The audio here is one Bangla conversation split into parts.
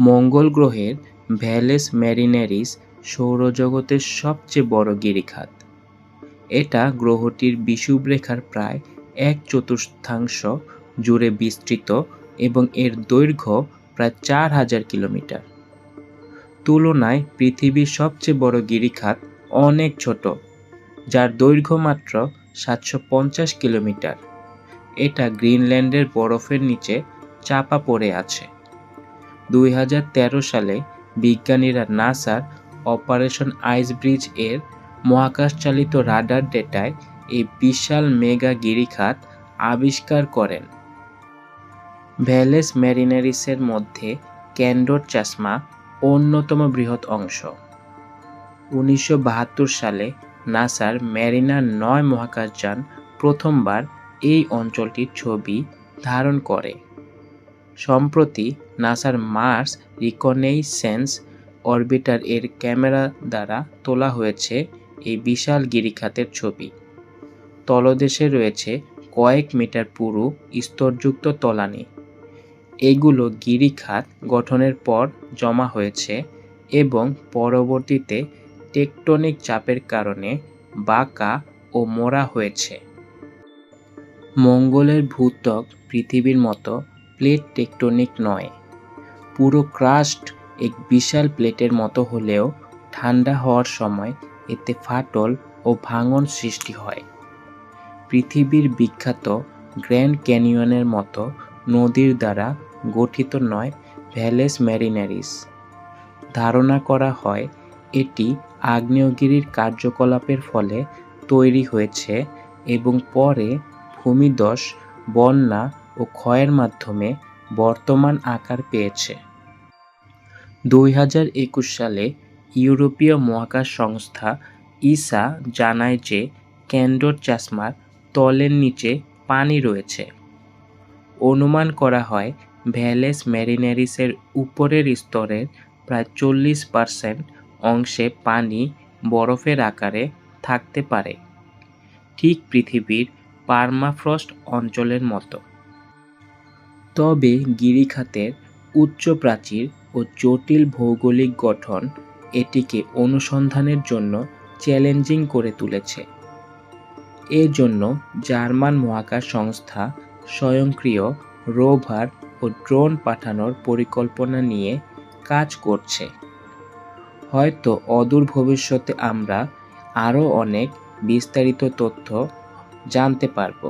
মঙ্গল গ্রহের ভ্যালেস ম্যারিনেরিস সৌরজগতের সবচেয়ে বড় গিরিখাত। এটা গ্রহটির বিষুবরেখার প্রায় এক চতুর্থাংশ জুড়ে বিস্তৃত এবং এর দৈর্ঘ্য প্রায় চার হাজার কিলোমিটার। তুলনায় পৃথিবীর সবচেয়ে বড় গিরিখাত অনেক ছোট, যার দৈর্ঘ্য মাত্র সাতশো পঞ্চাশ কিলোমিটার। এটা গ্রিনল্যান্ডের বরফের নিচে চাপা পড়ে আছে। দুই হাজার তেরো সালে বিজ্ঞানীরা নাসার অপারেশন আইস ব্রিজের মহাকাশচালিত রাডার ডেটায় এই বিশাল মেগা গিরিখাত আবিষ্কার করেন। ভ্যালেস ম্যারিনারিসের মধ্যে ক্যান্ডোর চাশমা অন্যতম বৃহৎ অংশ। উনিশশো বাহাত্তর সালে নাসার ম্যারিনার নয় মহাকাশযান প্রথমবার এই অঞ্চলটির ছবি ধারণ করে। সম্প্রতি নাসার মার্স রিকনেইসেন্স অরবিটার এর ক্যামেরা দ্বারা তোলা হয়েছে এই বিশাল গিরিখাতের ছবি। তলদেশে রয়েছে কয়েক মিটার পুরু স্তরযুক্ত তলানি। এগুলো গিরিখাত গঠনের পর জমা হয়েছে এবং পরবর্তীতে টেকটনিক চাপের কারণে বাঁকা ও মোড়া হয়েছে। মঙ্গলের ভূত্বক পৃথিবীর মতো প্লেট টেকটনিক নয়। পুরো ক্রাস্ট এক বিশাল প্লেটের মতো হলেও ঠান্ডা হওয়ার সময় এতে ফাটল ও ভাঙন সৃষ্টি হয়। পৃথিবীর বিখ্যাত গ্র্যান্ড ক্যানিয়নের মতো নদীর দ্বারা গঠিত নয় ভ্যালেস ম্যারিনারিস। ধারণা করা হয় এটি আগ্নেয়গিরির কার্যকলাপের ফলে তৈরি হয়েছে এবং পরে ভূমিধস বন্যা ও ক্ষয়ের মাধ্যমে বর্তমান আকার পেয়েছে। দুই হাজার একুশ সালে ইউরোপীয় মহাকাশ সংস্থা ইসা জানায় যে ক্যান্ডোর চাশমার তলের নিচে পানি রয়েছে। অনুমান করা হয় ভ্যালেস ম্যারিনারিসের উপরের স্তরের প্রায় চল্লিশ পার্সেন্ট অংশে পানি বরফের আকারে থাকতে পারে। ঠিক পৃথিবীর পার্মাফ্রস্ট অঞ্চলের মতো। তবে গিরিখাতের উচ্চ প্রাচীর ও জটিল ভৌগোলিক গঠন এটিকে অনুসন্ধানের জন্য চ্যালেঞ্জিং করে তুলেছে। এজন্য জার্মান মহাকাশ সংস্থা স্বয়ংক্রিয় রোভার ও ড্রোন পাঠানোর পরিকল্পনা নিয়ে কাজ করছে। হয়তো অদূর ভবিষ্যতে আমরা আরও অনেক বিস্তারিত তথ্য জানতে পারব।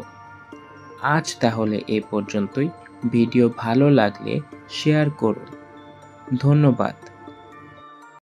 আজ তাহলে এ পর্যন্তই। ভিডিও ভালো লাগলে শেয়ার করুন। ধন্যবাদ।